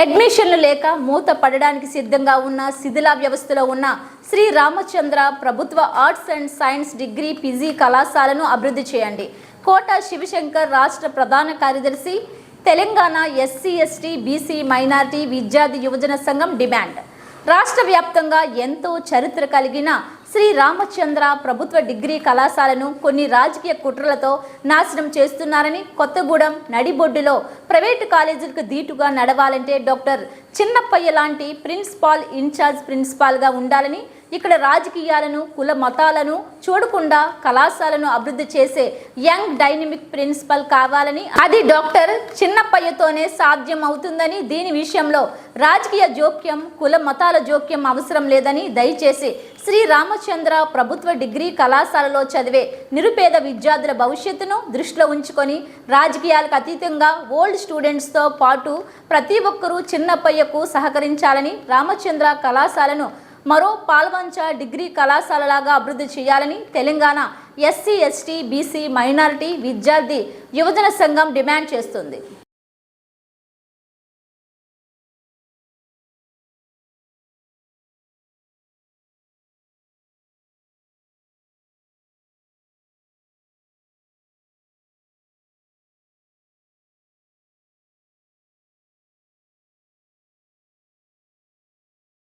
అడ్మిషన్లు లేక మూత పడడానికి సిద్ధంగా ఉన్న శిథిల వ్యవస్థలో ఉన్న శ్రీ రామచంద్ర ప్రభుత్వ arts and science degree PG కళాశాలను అభివృద్ధి చేయండి. కోట శివశంకర్ రాష్ట్ర ప్రధాన కార్యదర్శి Telangana SC ST BC minority విద్యార్థి యువజన సంఘం డిమాండ్. రాష్ట్ర వ్యాప్తంగా ఎంతో చరిత్ర కలిగిన శ్రీ రామచంద్ర ప్రభుత్వ డిగ్రీ కళాశాలను కొన్ని రాజకీయ కుట్రలతో నాశనం చేస్తున్నారని కొత్తగూడెం నడిబొడ్డులో ప్రైవేటు కాలేజీలకు ధీటుగా నడవాలంటే డాక్టర్ చిన్నప్పయ్య లాంటి ప్రిన్సిపాల్ ఇన్ఛార్జ్ ప్రిన్సిపాల్గా ఉండాలని ఇక్కడ రాజకీయాలను కుల మతాలను చూడకుండా కళాశాలను అభివృద్ధి చేసే యంగ్ డైనమిక్ ప్రిన్సిపల్ కావాలని అది డాక్టర్ చిన్నప్పయ్యతోనే సాధ్యం అవుతుందని దీని విషయంలో రాజకీయ జోక్యం కుల మతాల జోక్యం అవసరం లేదని దయచేసి శ్రీ రామచంద్ర ప్రభుత్వ డిగ్రీ కళాశాలలో చదివే నిరుపేద విద్యార్థుల భవిష్యత్తును దృష్టిలో ఉంచుకొని రాజకీయాలకు అతీతంగా ఓల్డ్ స్టూడెంట్స్తో పాటు ప్రతి ఒక్కరూ చిన్నప్పయ్యకు సహకరించాలని రామచంద్ర కళాశాలను మరో పాల్వంచ డిగ్రీ కళాశాలలాగా అభివృద్ధి చేయాలని Telangana SC ST BC minority విద్యార్థి యువజన సంఘం డిమాండ్ చేస్తుంది.